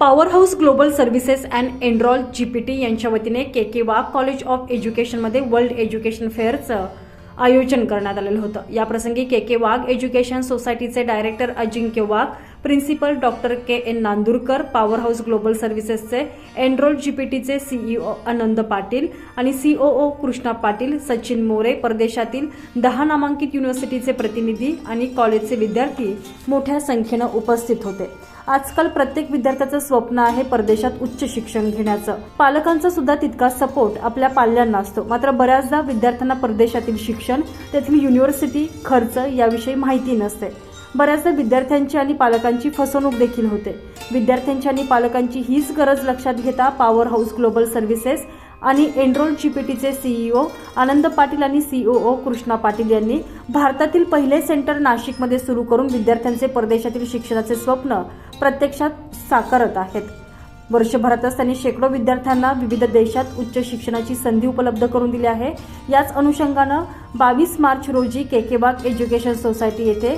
Power house global services and enroll G P T यांच्या वतीने K K Wagh college of एज्युकेशनमध्ये world education फेअरचं आयोजन करण्यात आलेलं होतं. याप्रसंगी के के वाघ एज्युकेशन सोसायटीचे director Ajinkya Wagh principal doctor K N Nandurkar power house global सर्व्हिसेसचे enroll G P टीचे सीईओ आनंद पाटील आणि सीओओ कृष्णा पाटील सचिन मोरे परदेशातील दहा नामांकित युनिव्हर्सिटीचे प्रतिनिधी आणि कॉलेजचे विद्यार्थी मोठ्या संख्येनं उपस्थित होते. आजकाल प्रत्येक विद्यार्थ्याचं स्वप्न आहे परदेशात उच्च शिक्षण घेण्याचं. पालकांचा सुद्धा तितका सपोर्ट आपल्या पाल्यांना असतो. मात्र बऱ्याचदा विद्यार्थ्यांना परदेशातील शिक्षण तेथील युनिव्हर्सिटी खर्च याविषयी माहिती नसते. बऱ्याचदा विद्यार्थ्यांची आणि पालकांची फसवणूक देखील होते. विद्यार्थ्यांची आणि पालकांची हीच गरज लक्षात घेता पॉवर हाऊस ग्लोबल सर्व्हिसेस आणि एनरोल जीपीटीचे सीईओ आनंद पाटील आणि सीओओ कृष्णा पाटील यांनी भारतातील पहिले सेंटर नाशिकमध्ये सुरू करून विद्यार्थ्यांचे परदेशातील शिक्षणाचे स्वप्न प्रत्यक्षात साकारत आहेत. वर्षभरातच त्यांनी शेकडो विद्यार्थ्यांना विविध देशात उच्च शिक्षणाची संधी उपलब्ध करून दिली आहे. याच अनुषंगानं बावीस मार्च रोजी केकेबाग एज्युकेशन सोसायटी येथे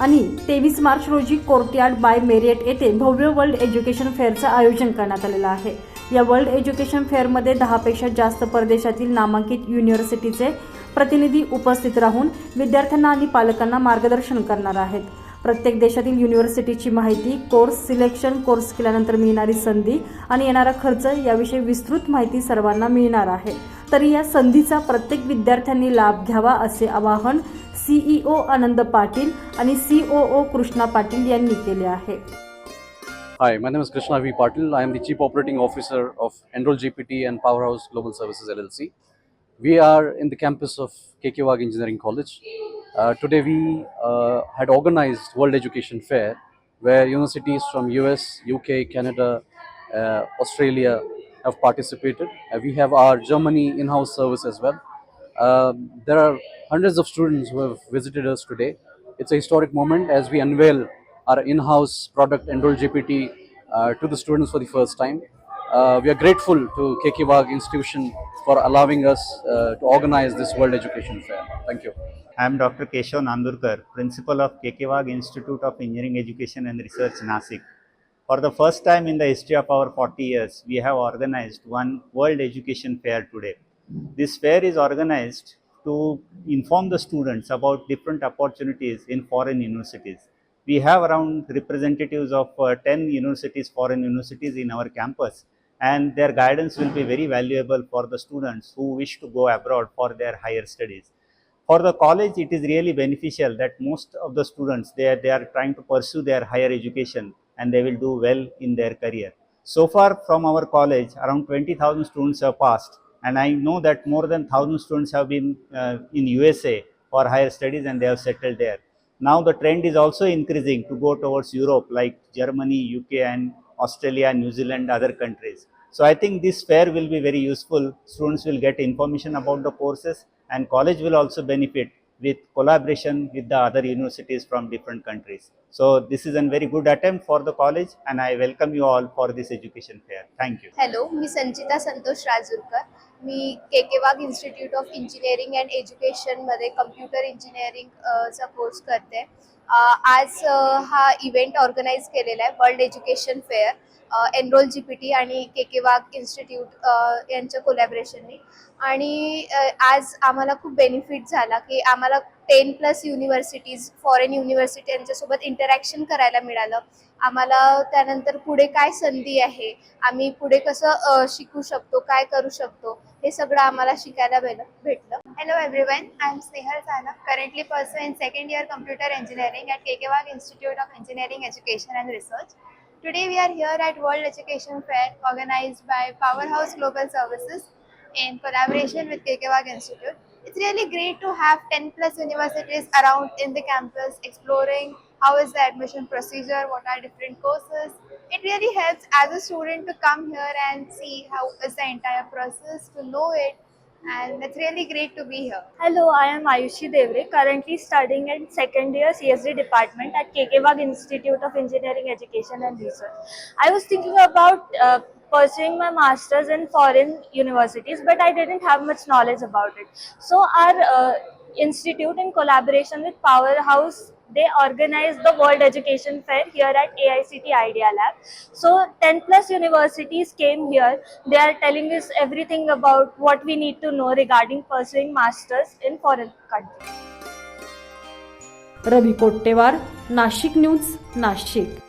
आणि तेवीस मार्च रोजी कोर्टयार्ड बाय मेरियट येथे भव्य वर्ल्ड एज्युकेशन फेअरचं आयोजन करण्यात आलेलं आहे. या वर्ल्ड एज्युकेशन फेअरमध्ये दहापेक्षा जास्त परदेशातील नामांकित युनिव्हर्सिटीचे प्रतिनिधी उपस्थित राहून विद्यार्थ्यांना आणि पालकांना मार्गदर्शन करणार आहेत. प्रत्येक देशातील युनिव्हर्सिटीची माहिती कोर्स सिलेक्शन कोर्स केल्यानंतर मिळणारी संधी आणि येणारा खर्च याविषयी विस्तृत माहिती सर्वांना मिळणार आहे. तरी या संधीचा प्रत्येक विद्यार्थ्यांनी लाभ घ्यावा असे आवाहन सीईओ आनंद पाटील आणि सीओओ कृष्णा पाटील यांनी केले आहे. Hi, my name is Krishna V. Patil. I am the Chief Operating Officer of Enroll GPT and Powerhouse Global Services LLC. We are in the campus of KKWAG Engineering College. Uh, today we uh, had organized World Education Fair where universities from US, UK, Canada, uh, Australia have participated. Uh, we have our Germany in-house service as well. Um there are hundreds of students who have visited us today. It's a historic moment as we unveil our in-house product Enroll GPT uh, to the students for the first time. Uh, we are grateful to KK Wag institution for allowing us uh, to organize this World Education Fair. Thank you. I am Dr. Keshav Nandurkar, Principal of KKWAG Institute of Engineering Education and Research, Nasik. For the first time in the history of our 40 years, we have organized one World Education Fair today. This fair is organized to inform the students about different opportunities in foreign universities. We have around representatives of uh, 10 universities, foreign universities in our campus, and their guidance will be very valuable for the students who wish to go abroad for their higher studies. For the college it is really beneficial that most of the students they are, they are trying to pursue their higher education and they will do well in their career. So far from our college around 20000 students have passed. And i know that more than 1000 students have been uh, in usa for higher studies and they have settled there now the trend is also increasing to go towards europe like germany uk and australia new zealand other countries so i think this fair will be very useful students will get information about the courses and college will also benefit with collaboration with the other universities from different countries. So this is a very good attempt for the college and I welcome you all for this education fair. Thank you. Hello me Sanchita Santosh Rajurkar me K K Wagh institute of engineering and एज्युकेशनमध्ये computer इंजिनिअरिंगचा चा course करते अ, आज अ, हा event organise केलेला आहे world education fair enroll G P T आणि K K Wagh institute यांच्या कोलॅबरेशननी आणि अ, आज आम्हाला खूप बेनिफिट झाला की आम्हाला ten plus universities foreign university यांच्यासोबत इंटरॅक्शन करायला मिळालं. आम्हाला त्यानंतर पुढे काय संधी आहे आम्ही पुढे कसं शिकू शकतो काय करू शकतो हे सगळं आम्हाला शिकायला भेटलं. Hello every I am Snehal Sana currently person in second year computer engineering at K K Wagh institute of engineering education and research today we are here at world education fair organise by power house global services in collaboration with K K Wagh institute It's really great to have 10 plus universities around in the campus exploring how is the admission procedure, what are different courses. It really helps as a student to come here and see how is the entire process, to know it, and it's really great to be here. Hello, I am Ayushi Devre, currently studying in second year CSD department at KK Institute of Engineering Education and Research. I was thinking about uh, pursuing my masters in foreign universities, but I didn't have much knowledge about it. So our uh, institute, in collaboration with Powerhouse, they organized the World Education Fair here at AICT Idea Lab. So 10 plus universities came here. They are telling us everything about what we need to know regarding pursuing masters in foreign countries. Ravi Pottewar Nashik news Nashik